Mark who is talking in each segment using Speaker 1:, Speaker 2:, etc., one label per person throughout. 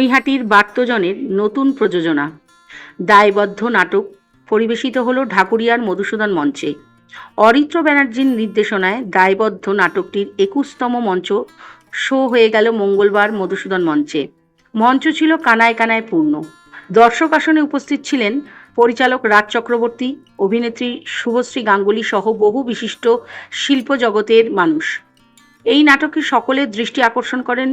Speaker 1: নৈহাটির বার্তজনের নতুন প্রযোজনা। দায়বদ্ধ নাটক পরিবেশিত হল ঢাকুরিয়ার মধুসূদন মঞ্চে। অরিত্র ব্যানার্জির নির্দেশনায় দায়বদ্ধ নাটকটির একুশতম মঞ্চ শো হয়ে গেল মঙ্গলবার মধুসূদন মঞ্চে। মঞ্চ ছিল কানায় কানায় পূর্ণ। দর্শক আসনে উপস্থিত ছিলেন পরিচালক রাজ চক্রবর্তী, অভিনেত্রী শুভশ্রী গাঙ্গুলি সহ বহু বিশিষ্ট শিল্প জগতের মানুষ। এই নাটকে সকলের দৃষ্টি আকর্ষণ করেন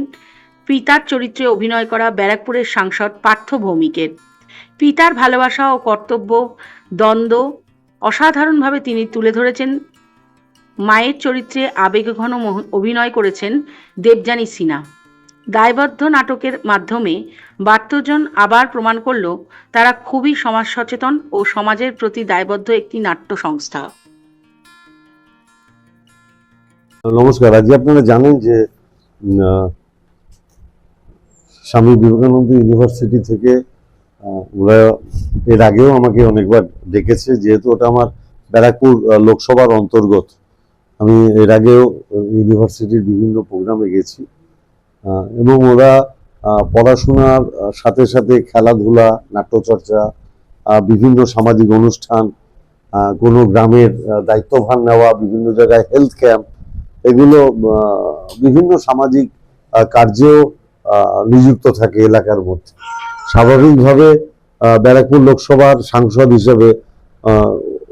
Speaker 1: পিতার চরিত্রে অভিনয় করা ব্যারাকপুরের সাংসদ পার্থ ভৌমিকের। পিতার ভালোবাসা ও কর্তব্য, দ্বন্দ্ব অসাধারণভাবে তিনি তুলে ধরেছেন। মায়ের চরিত্রে আবেগঘন অভিনয় করেছেন দেবযানী সিনহা। দায়বদ্ধ নাটকের মাধ্যমে বার্তজন আবার প্রমাণ করল, তারা খুবই সমাজ সচেতন ও সমাজের প্রতি দায়বদ্ধ একটি নাট্য সংস্থা।
Speaker 2: নমস্কার, আজকে আপনারা জানেন যে স্বামী বিবেকানন্দ ইউনিভার্সিটি থেকে ওরা এর আগেও আমাকে অনেকবার ডেকেছে, যেহেতু ওটা আমার ব্যারাকপুর লোকসভার অন্তর্গত। আমি এর আগেও ইউনিভার্সিটির বিভিন্ন প্রোগ্রামে গেছি। এবং ওরা পড়াশোনার সাথে সাথে খেলাধুলা, নাট্যচর্চা বিভিন্ন সামাজিক অনুষ্ঠান কোনো গ্রামের দায়িত্বভার নেওয়া, বিভিন্ন জায়গায় হেলথ ক্যাম্প এগুলো বিভিন্ন সামাজিক কার্যেও নিযুক্ত থাকে এলাকার মধ্যে। স্বাভাবিকভাবে ব্যারাকপুর লোকসভার সাংসদ হিসেবে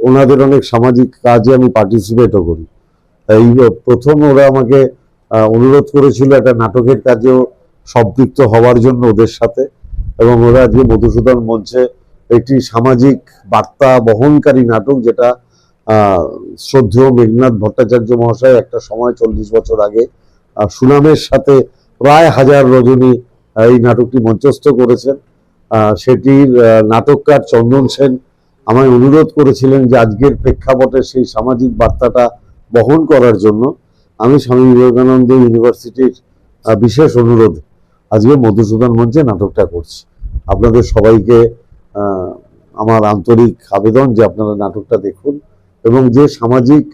Speaker 2: ওনাদের অনেক সামাজিক কাজে আমি পার্টিসিপেটও করি। এই প্রথম ওরা আমাকে অনুরোধ করেছিল একটা নাটকের কাজেও সম্পৃক্ত হওয়ার জন্য ওদের সাথে এবং ওরা আজকে মধুসূদন মঞ্চে একটি সামাজিক বার্তা বহনকারী নাটক যেটা শ্রদ্ধেয় মেঘনাথ ভট্টাচার্য মহাশয় একটা সময় চল্লিশ বছর আগে সুনামের সাথে প্রায় হাজার রজনী এই নাটকটি মঞ্চস্থ করেছেন। সেটির নাটককার চন্দন সেন আমায় অনুরোধ করেছিলেন যে আজকের প্রেক্ষাপটে সেই সামাজিক বার্তাটা বহন করার জন্য। আমি স্বামী বিবেকানন্দ ইউনিভার্সিটির বিশেষ অনুরোধ আজকে মধুসূদন মঞ্চে নাটকটা করছি। আপনাদের সবাইকে আমার আন্তরিক আবেদন যে আপনারা নাটকটা দেখুন এবং যে সামাজিক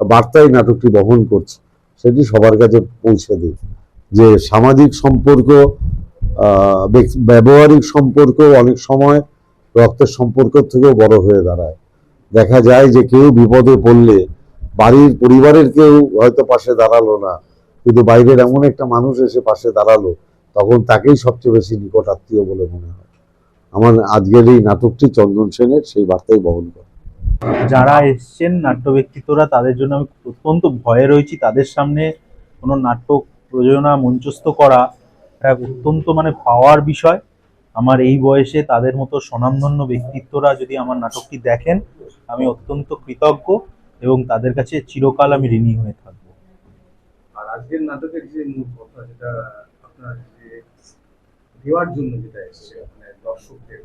Speaker 2: বার্তায় নাটকটি বহন করছে, সেটি সবার কাছে পৌঁছে দিন। যে সামাজিক সম্পর্ক ব্যবহারিক সম্পর্ক অনেক সময় রক্তের সম্পর্ক থেকেও বড় হয়ে দাঁড়ায়। দেখা যায় যে কেউ বিপদে পড়লে বাড়ির পরিবারের কেউ হয়তো পাশে দাঁড়াল না, কিন্তু বাইরের এমন একটা মানুষ এসে পাশে দাঁড়াল, তখন তাকেই সবচেয়ে বেশি নিকট আত্মীয় বলে মনে হয়। আমার আজকের এই নাটকটি চন্দন সেনের, সেই বার্তাই বহন করে।
Speaker 3: যারা এসছেন নাট্য ব্যক্তিত্বরা তাদের জন্য আমি অত্যন্ত ভয়ে রয়েছি। তাদের সামনে কোনো নাটক প্রযোজনা মঞ্চস্থ করা এক অত্যন্ত মানে পাওয়ার বিষয়। আমার এই বয়সে তাদের মতো স্বনামধন্য ব্যক্তিত্বরা যদি আমার নাটকটি দেখেন আমি অত্যন্ত কৃতজ্ঞ এবং তাদের কাছে চিরকাল আমি ঋণী হয়ে থাকব।
Speaker 4: আর আজকের নাটকের যে মূল কথা যেটা আপনার যে দেওয়ার জন্য যেটা এসছে মানে দর্শকদের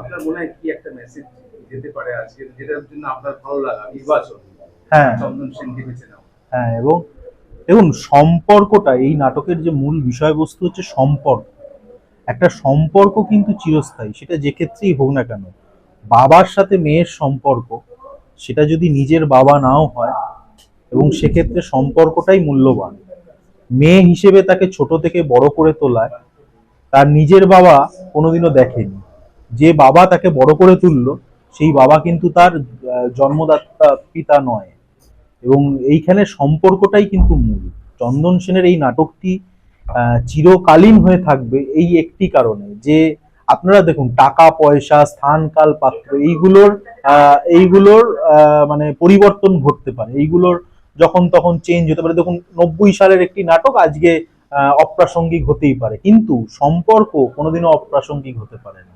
Speaker 4: আপনার মনে হয় কি একটা মেসেজ যেতে পারে আজকে যেটার জন্য আপনার ভালো লাগা নির্বাচন?
Speaker 3: হ্যাঁ।
Speaker 4: চন্দন সেনকে বেছে নাও
Speaker 3: হ্যাঁ এবং দেখুন, সম্পর্কটা, এই নাটকের যে মূল বিষয়বস্তু হচ্ছে সম্পর্ক। একটা সম্পর্ক কিন্তু চিরস্থায়ী, সেটা যে ক্ষেত্রেই হোক না কেন। বাবার সাথে মেয়ের সম্পর্ক, সেটা যদি নিজের বাবা নাও হয়, এবং সেক্ষেত্রে সম্পর্কটাই মূল্যবান। মেয়ে হিসেবে তাকে ছোট থেকে বড় করে তোলায়, তার নিজের বাবা কোনোদিনও দেখেনি। যে বাবা তাকে বড় করে তুললো, সেই বাবা কিন্তু তার জন্মদাতা, পিতা নয়। এবং এইখানে সম্পর্কটাই কিন্তু মূল। চন্দন সেনের এই নাটকটি চিরকালীন হয়ে থাকবে এই একটি কারণে যে আপনারা দেখুন, টাকা, পয়সা, স্থান কাল পাত্র এইগুলোর এইগুলোর মানে পরিবর্তন ঘটতে পারে। এইগুলোর যখন তখন চেঞ্জ হতে পারে। দেখুন, নব্বই সালের একটি নাটক আজকে অপ্রাসঙ্গিক হতেই পারে। কিন্তু সম্পর্ক কোনোদিনও অপ্রাসঙ্গিক হতে পারে না।